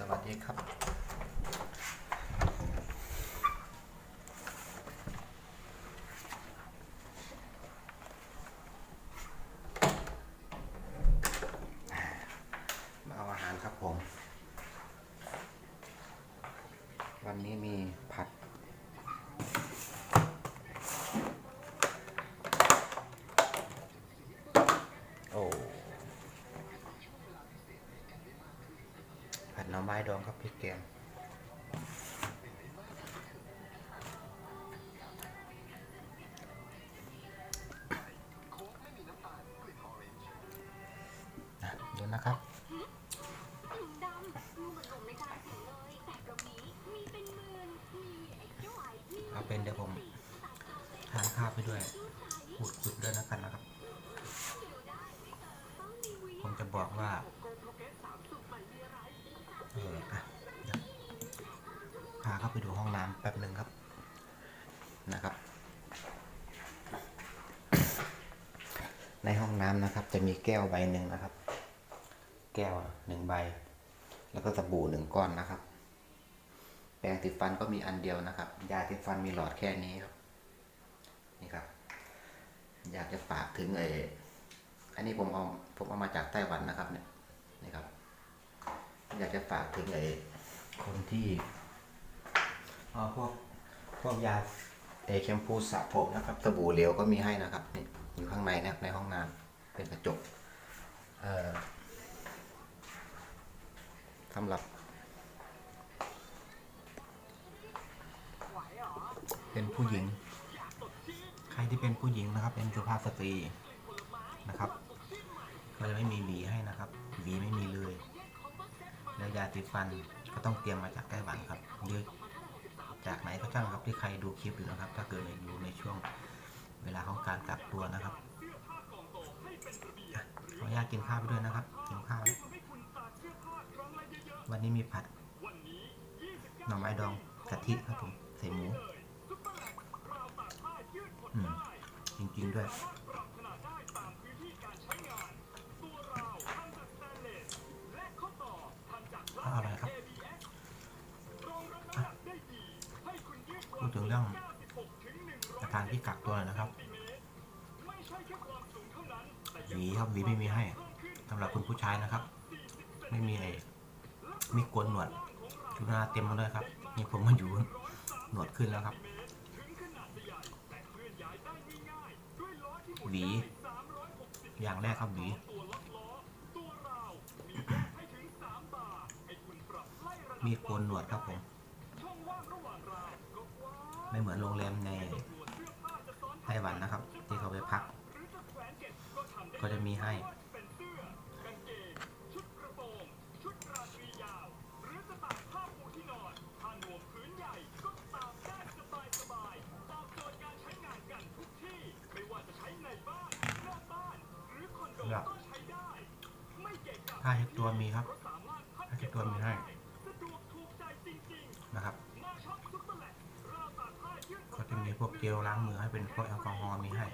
สวัสดีครับ มาเอาอาหารครับผม วันนี้มีผัด โอ้ ผัด หน่อไม้ดองครับพริกแกงดูนะครับเอาเป็นเดี๋ยวผมทานข้าวไปด้วยขูดขุดด้วยนะกันนะครับ ผมจะบอกว่า หนึ่งครับนะครับ ในห้องน้ำนะครับ จะมีแก้วใบหนึ่งนะครับ แก้วหนึ่งใบ แล้วก็สบู่หนึ่งก้อนนะครับ แปรงสีฟันก็มีอันเดียวนะครับ ยาสีฟันมีหลอดแค่นี้ครับ นี่ครับ อยากจะฝากถึงเอออันนี้ผมเอาผมเอามาจากไต้หวันนะครับเนี่ยนี่ครับ อยากจะฝากถึงไอ้คนที่ เอพวกพวกยาเอแชมพูสระผมนะครับสบู่เหลวก็มีให้นะครับนี่อยู่ข้างในนะครับในห้องน้ำเป็นกระจกเอ่อสำหรับ เป็นผู้หญิง ใครที่เป็นผู้หญิงนะครับ เป็นสุภาพสตรีนะครับก็จะไม่มีหวีให้นะครับหวีไม่มีเลย แล้วยาสีฟันก็ต้องเตรียมมาจากไต้หวันครับหรือ จากไหนก็ช่างครับที่ใครดูคลิปอยู่นะครับ ถ้าเกิดอยู่ในช่วงเวลาของการกักตัวนะครับขออนุญาตกินข้าวไปด้วยนะครับกินข้าว วันนี้มีผัดหน่อไม้ดองกะทิครับผมใส่หมู อืม จริง ๆ ด้วย อร่อยครับอะพูดถึง เรื่องสถานที่กักตัวนะครับหวีครับหวีไม่มีให้สำหรับคุณผู้ชายนะครับ ไม่มีไอ้มีโกนหนวดชุนาเต็มมาเลยครับนี่ผมมาอยู่หนวดขึ้นแล้วครับหวีอย่างแรกครับหวีมีโกนหนวดครับผม ไม่เหมือนโรงแรมในไต้หวันนะครับ ที่เขาไปพัก ก็จะมีให้สำหรับผ้าเช็ดตัวมีครับผ้าเช็ดตัวมีให้ นะครับ ก็จะมีพวกเจลล้างมือ ให้เป็นพวกแอลกอฮอล์มีให้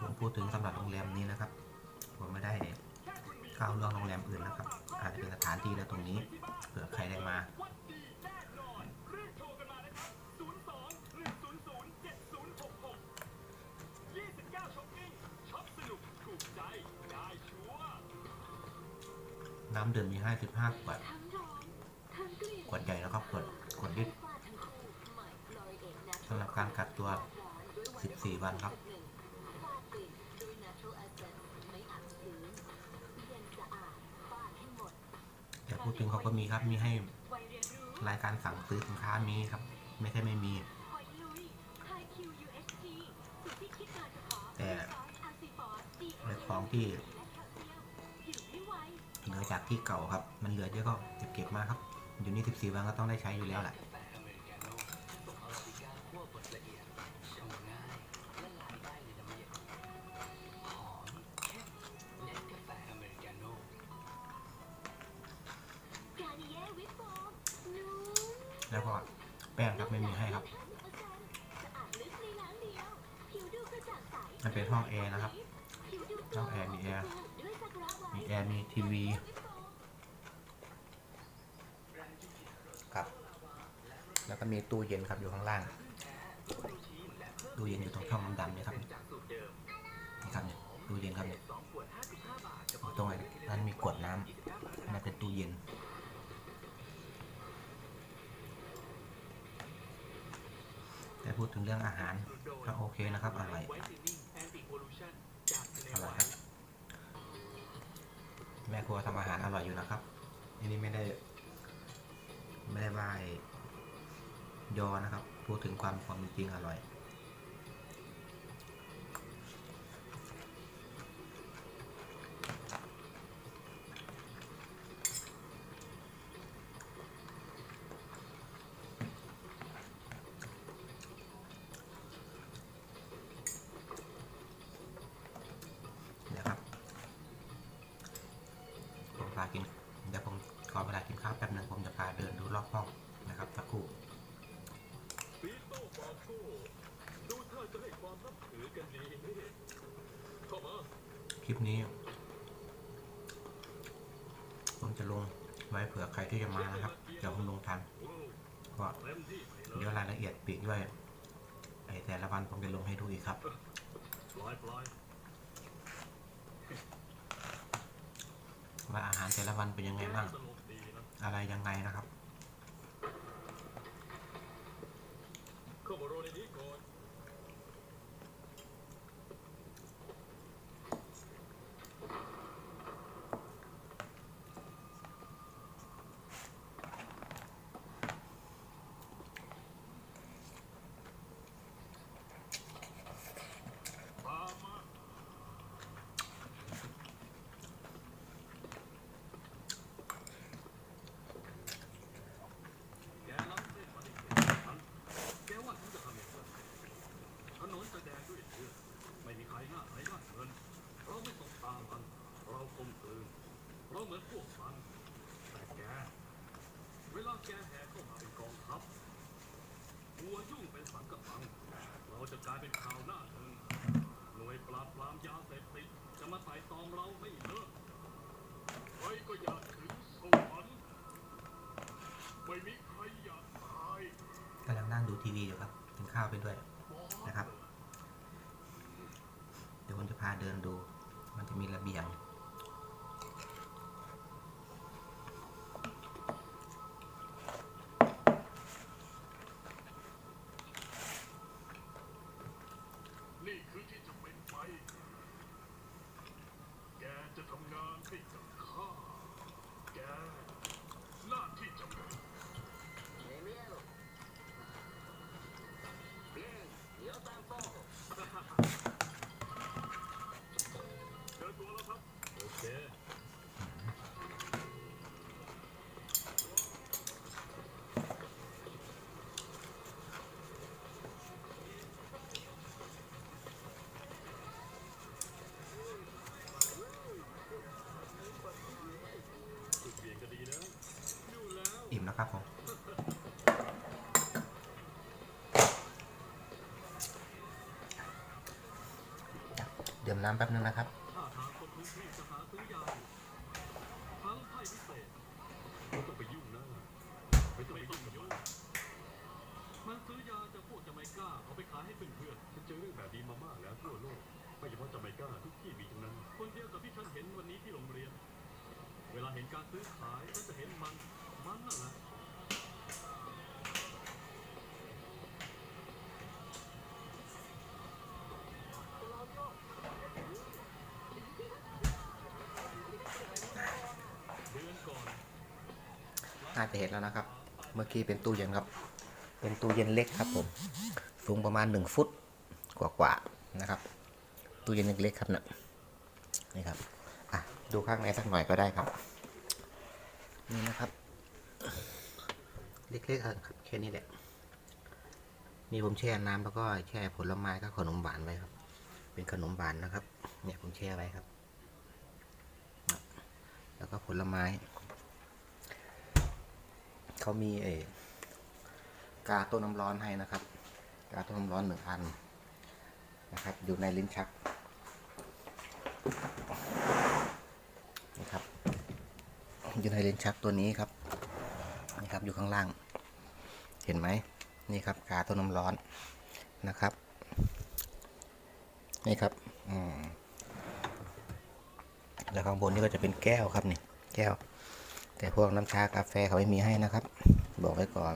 ผมพูดถึงสำหรับโรงแรมนี้นะครับ ผมไม่ได้เข้าเรื่องโรงแรมอื่นนะครับ อาจจะเป็นสถานที่แล้วตรงนี้เผื่อใครได้มาน้ำดื่มมีให้15ขวด ขวดใหญ่แล้วก็ขวดขวดลิตรว่าทั้งคู่ใหม่ฟลอริเอทนะสำหรับการกักตัว 14 วันครับสี่วย natural essence ไม่อับแต่พูดถึงเขาก็มีครับมีให้รายการสั่งซื้อสินค้ามีครับ ไม่ใช่ไม่มี แต่ในของที่เซียมผิวไม่ไวเหลือจากที่เก่าครับ มันเหลือเยอะก็เก็บเก็บมาครับ อยู่นี่14วันก็ต้องได้ใช้อยู่แล้วแหละแล้วก็แป้งครับไม่มีให้ครับเดียวผิวดูกระจ่างใสมันเป็นห้องแอร์นะครับผิวดูช่องแอร์มีแอร์ มีแอร์มีทีวี ครับ แล้วก็มีตู้เย็นครับอยู่ข้างล่างตู้เย็นอยู่ตรงช่องดำๆเนี่ยครับนี่ครับเนี่ยตู้เย็นครับเนี่ยตรงนั้นมีขวดน้ำนั่นเป็นตู้เย็นแต่พูดถึงเรื่องอาหารก็โอเคนะครับอร่อยอร่อยครับแม่ครัวทำอาหารอร่อยอยู่นะครับอันนี้ไม่ได้ไม่ได้ว่า ยอนะครับ พูดถึงความความจริงอร่อย คลิปนี้ผมจะลงไว้เผื่อใครที่จะมานะครับเดี๋ยวผมลงทันก็เต็มที่ไปเดี๋ยวรายละเอียดปีกย่อยไอแต่ละวันผมจะลงให้ดูอีกครับปล่อยปล่อยว่าอาหารแต่ละวันเป็นยังไงบ้าง อะไรยังไงนะครับเข้ามาโรในนี้ก่อน ตามมาแกล้ำเส้นมาดิฉันแกว่าฉันจะทำอย่างไรถนนจะแดงด้วยเลือดไม่มีใครหน้าใครหน้าเงิน เราไม่ต้องตามมัน เราคมคืนเราเห มือนพวกมันแต่แก เวลาแกแห่เข้ามาเป็นกองทัพหัวยุ่งเป็นสังกะตัง เราจะกลายเป็นข่าวหน้าหนึ่งหน่วยปราบปรามยาเสพติดจะมาไต่ตองเราไม่เลิกใครก็อยากถึงสวรรค์ไม่มีใครอยากตายกำลังนั่งดูทีวีอยู่ครับกินข้าวไปด้วยนะครับ เดี๋ยวผมจะพาเดินดู มันจะมีระเบียง แล้วอิ่มแล้วครับผมเดี๋ยวน้ำแป๊บนึงนะครับถ้าทางคนพื้นที่จะหาซื้อยาอยู่ทั้งไพ่พิเศษไม่ต้องไปยุ่งนะไม่ต้องไปยุ่งยุ่งมันซื้อยาจากพวกจาไมกาเอาไปขายให้เพื่อนๆฉันเจอเรื่องแบบนี้มามากแล้วทั่วโลกไม่เฉพาะจาไมกาทุกที่มีทั้งนั้น คนเดียวกับที่ฉันเห็นวันนี้ที่โรงเรียน เวลาเห็นการซื้อขายฉันจะเห็นมัน มันน่ะน่าจะเห็นแล้วนะครับ เมื่อกี้เป็นตู้เย็นครับ เป็นตู้เย็นเล็กครับผม สูงประมาณหนึ่งฟุตกว่าๆนะครับ ตู้เย็นเล็กๆครับเนี่ยนี่ครับ อะ ดูข้างในสักหน่อยก็ได้ครับ นี่นะครับ เล็กๆครับแค่นี้แหละ นี่ผมแช่น้ำแล้วก็แช่ผลไม้ก็ขนมหวานไว้ครับ เป็นขนมหวานนะครับ เนี่ยผมแช่ไว้ครับ แล้วก็ผลไม้ เขามีเอกาต้มน้ำร้อนให้นะครับ กาต้มน้ำร้อนหนึ่งอันนะครับ อยู่ในลิ้นชักนี่ครับ อยู่ในเลนชักตัวนี้ครับ ครับอยู่ข้างล่าง เห็นไหมนี่ครับกาต้นน้ำร้อนนะครับ นี่ครับอืมแล้วข้างบนนี่ก็จะเป็นแก้วครับนี่แก้ว แต่พวกน้ำชากาแฟเขาไม่มีให้นะครับ บอกไว้ก่อน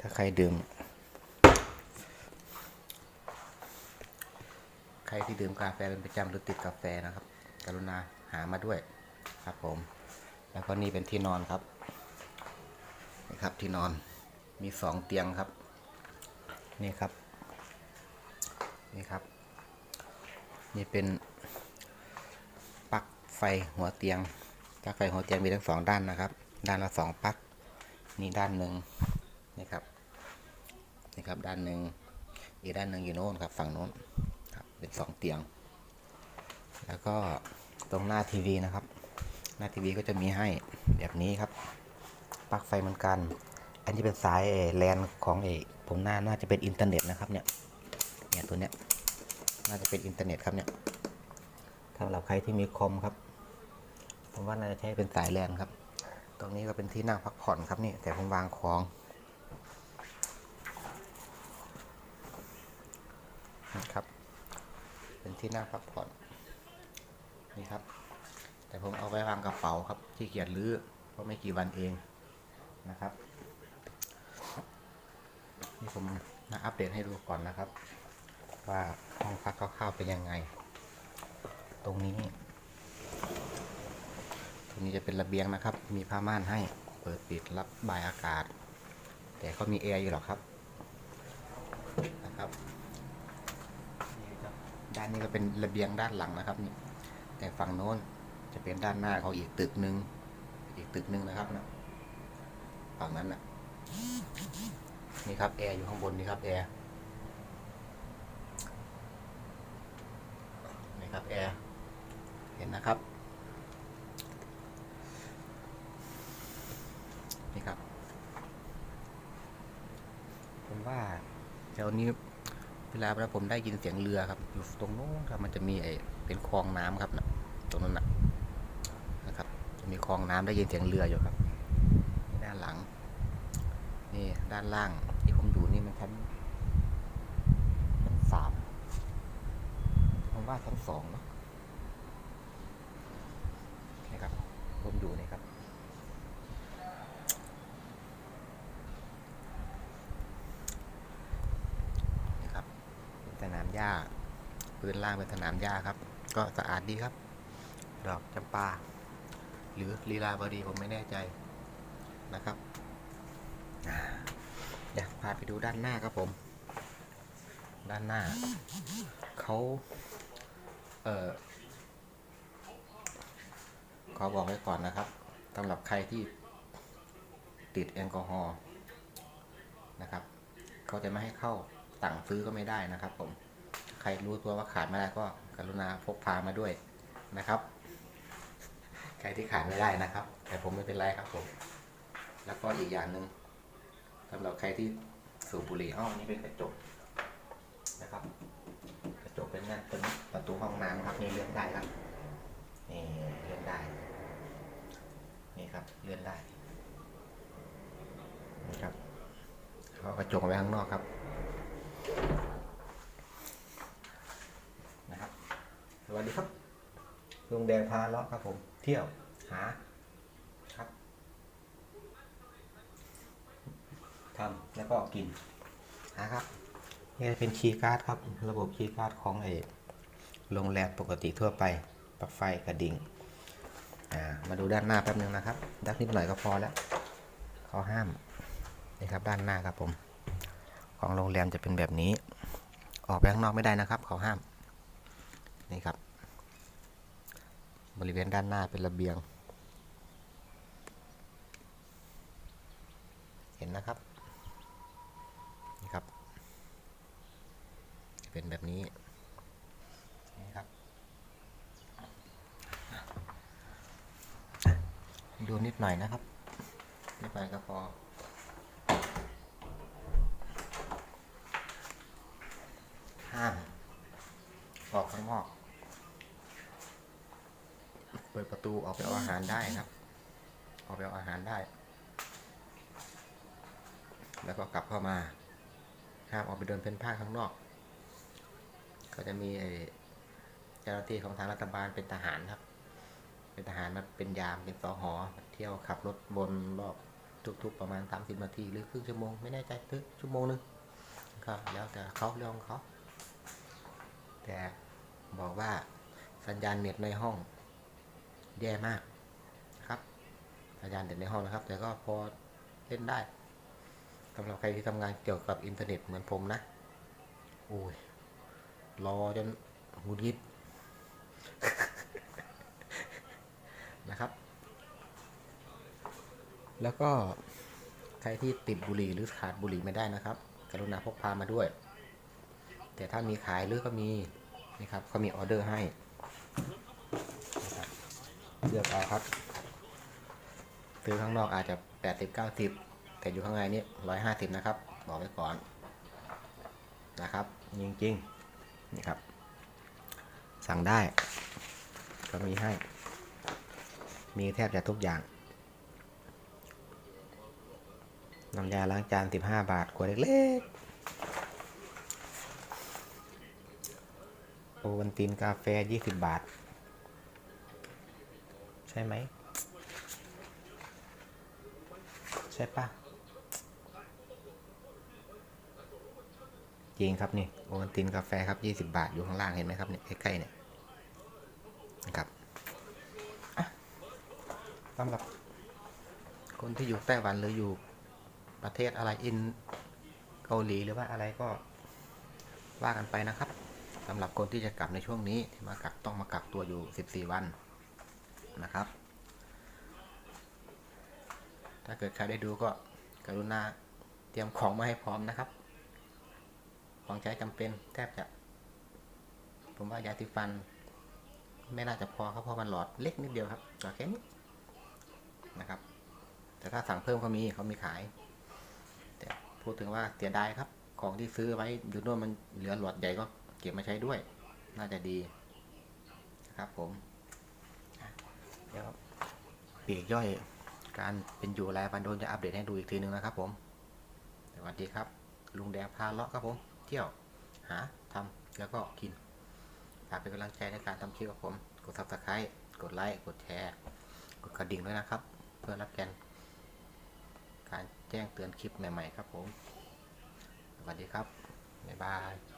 ถ้าใครดื่ม ใครที่ดื่มกาแฟเป็นประจำหรือติดกาแฟนะครับ กรุณาหามาด้วยครับผม แล้วก็นี่เป็นที่นอนครับ ครับที่นอนมีสองเตียงครับ นี่ครับ นี่ครับ นี่เป็นปลั๊กไฟหัวเตียงปลั๊กไฟหัวเตียงมีทั้งสองด้านนะครับ ด้านละสองปลั๊กนี่ด้านหนึ่งนี่ครับนี่ครับด้านหนึ่งอีกด้านหนึ่งอยู่โน้นครับฝั่งโน้นครับเป็นสองเตียง แล้วก็ตรงหน้าทีวีนะครับ หน้าทีวีก็จะมีให้แบบนี้ครับ ปลั๊กไฟเหมือนกัน อันนี้เป็นสายแลนของเอผมน่าน่าจะเป็นอินเทอร์เน็ตนะครับเนี่ยเนี่ยตัวเนี้ยน่าจะเป็นอินเทอร์เน็ตครับเนี่ยสำหรับใครที่มีคอมครับ ผมว่าน่าจะใช้เป็นสายแลนครับ ตรงนี้ก็เป็นที่นั่งพักผ่อนครับนี่แต่ผมวางของนะครับ เป็นที่นั่งพักผ่อนนี่ครับ แต่ผมเอาไว้วางกระเป๋าครับที่เกียจลื้อเพราะไม่กี่วันเอง นะครับ นี่ผมมาอัปเดตให้ดูก่อนนะครับ ว่าห้องพักคร่าวๆเป็นยังไง ตรงนี้ ตรงนี้จะเป็นระเบียงนะครับ มีผ้าม่านให้เปิดปิดรับบายอากาศ แต่เขามีแอร์อยู่หรอกครับนะครับนี่ครับด้านนี้ก็เป็นระเบียงด้านหลังนะครับนี่แต่ฝั่งโน้นจะเป็นด้านหน้าเขาอีกตึกหนึ่งอีกตึกหนึ่งนะครับนะ ฝั่งนั้นน่ะ นี่ครับแอร์อยู่ข้างบนนี่ครับแอร์ นี่ครับแอร์ เห็นนะครับ นี่ครับ ผมว่าแถวนี้เวลาเวลาผมได้ยินเสียงเรือครับอยู่ตรงโน้นครับมันจะมีไอ้เป็นคลองน้ำครับนะตรงนั้นนะนะครับ จะมีคลองน้ำได้ยินเสียงเรืออยู่ครับ นี่ด้านล่างที่ผมดูนี่มันชั้นชั้นสามผมว่าชั้นสองเนาะนี่ครับ ผมดูนี่ครับ นี่ครับ เป็นสนามหญ้าพื้นล่างเป็นสนามหญ้าครับ ก็สะอาดดีครับ ดอกจำปา หรือลีลาบดีผมไม่แน่ใจนะครับ เดี๋ยวพาไปดูด้านหน้าครับผม ด้านหน้าเขาเออขอบอกไว้ก่อนนะครับสำหรับใครที่ติดแอลกอฮอล์นะครับเขาจะไม่ให้เข้าสั่งซื้อก็ไม่ได้นะครับ ผม ใครรู้ตัวว่าขาดไม่ได้ก็กรุณาพกพามาด้วยนะครับ ใครที่ขาดไม่ได้นะครับ แต่ผมไม่เป็นไรครับผม แล้วก็อีกอย่างหนึ่ง สำหรับใครที่สูบบุหรี่อ้อนี่เป็นกระจกนะครับ กระจกเป็นนั่นเป็นประตูห้องน้ำครับนี่เลื่อนได้ครับนี่เลื่อนได้ นี่ครับเลื่อนได้นี่ครับเอากระจกไว้ข้างนอกครับนะครับสวัสดีครับลุงแดงพาเลาะครับผมเที่ยวหาครับ ทำแล้วก็กินหาครับนี่เป็นคีย์การ์ดครับ ระบบคีย์การ์ดของไอ้โรงแรมปกติทั่วไปปลั๊กไฟกระดิ่งมาดูด้านหน้าแป๊บนึงนะครับดักนิดหน่อยก็พอแล้วเขาห้ามนี่ครับด้านหน้าครับผม ของโรงแรมจะเป็นแบบนี้ ออกไปข้างนอกไม่ได้นะครับเขาห้ามนี่ครับ บริเวณด้านหน้าเป็นระเบียง เห็นนะครับ นี่ครับ เป็นแบบนี้นี่ครับ ดูนิดหน่อยนะครับนิดหน่อยก็พอห้ามออกข้างนอก เปิดประตูออกไปเอาอาหารได้ครับ ออกไปเอาอาหารได้ แล้วก็กลับเข้ามา ห้ามออกไปเดินเพ่นพ่านข้างนอก ก็จะมีไอ้เจ้าหน้าที่ของทางรัฐบาลเป็นทหารครับ เป็นทหารมาเป็นยามเป็นสอหอเที่ยวขับรถวนรอบทุกๆประมาณ 30 นาทีหรือครึ่งชั่วโมงไม่แน่ใจถึงชั่วโมงหนึงก็แล้วแต่เขาเรื่องเขา แต่บอกว่าสัญญาณเน็ตในห้องแย่มากครับสัญญาณเน็ตในห้องนะครับ แต่ก็พอเล่นได้ สำหรับใครที่ทำงานเกี่ยวกับอินเทอร์เน็ตเหมือนผมนะ โอ้ย รอจนหงุดหงิดนะครับ แล้วก็ใครที่ติดบุหรี่หรือขาดบุหรี่ไม่ได้นะครับ กรุณาพกพามาด้วย แต่ถ้ามีขายหรือก็มีนี่ครับเขามีออเดอร์ให้นะครับเลือกเอาครับซื้อข้างนอกอาจจะ 80 90 แต่อยู่ข้างในนี่150นะครับบอกไว้ก่อนนะครับ จริงๆนี่ครับ สั่งได้ ก็มีให้ มีแทบจะทุกอย่างน้ำยาล้างจาน 15 บาทขวดเล็กๆ โอวันตินกาแฟ 20 บาท ใช่ไหม ใช่ปะ จริงครับนี่โอวันตินกาแฟครับ 20 บาทอยู่ข้างล่างเห็นไหมครับเนี่ยใกล้ๆเนี่ยนะครับสำหรับ คนที่อยู่ไต้หวันหรืออยู่ประเทศอะไรอินเกาหลีหรือว่าอะไรก็ว่ากันไปนะครับสำหรับคนที่จะกลับในช่วงนี้ที่มากักต้องมากักตัวอยู่ 14 วันนะครับ ถ้าเกิดใครได้ดูก็กรุณาเตรียมของมาให้พร้อมนะครับ ของใช้จำเป็นแทบจะ ผมว่ายาสีฟัน ไม่น่าจะพอครับเพราะมันหลอดเล็กนิดเดียวครับหลอดแค่นี้นะครับ แต่ถ้าสั่งเพิ่มเขามีเขามีขาย แต่พูดถึงว่าเสียดายครับ ของที่ซื้อไว้อยู่นู่นมันเหลือหลอดใหญ่ก็เก็บมาใช้ด้วย น่าจะดีนะครับผมเดี๋ยวปีกย่อยการเป็นอยู่รายวันโดนจะอัปเดตให้ดูอีกทีนึงนะครับผม สวัสดีครับ ลุงแดงพาเลาะครับผม เที่ยว หาทำแล้วก็กินฝากเป็นกำลังใจในการทำคลิปกับผม กด subscribe กดไลค์ กดแชร์ กดกระดิ่งด้วยนะครับ เพื่อรับแกนการแจ้งเตือนคลิปใหม่ ๆ ครับผม สวัสดีครับ บ๊ายบาย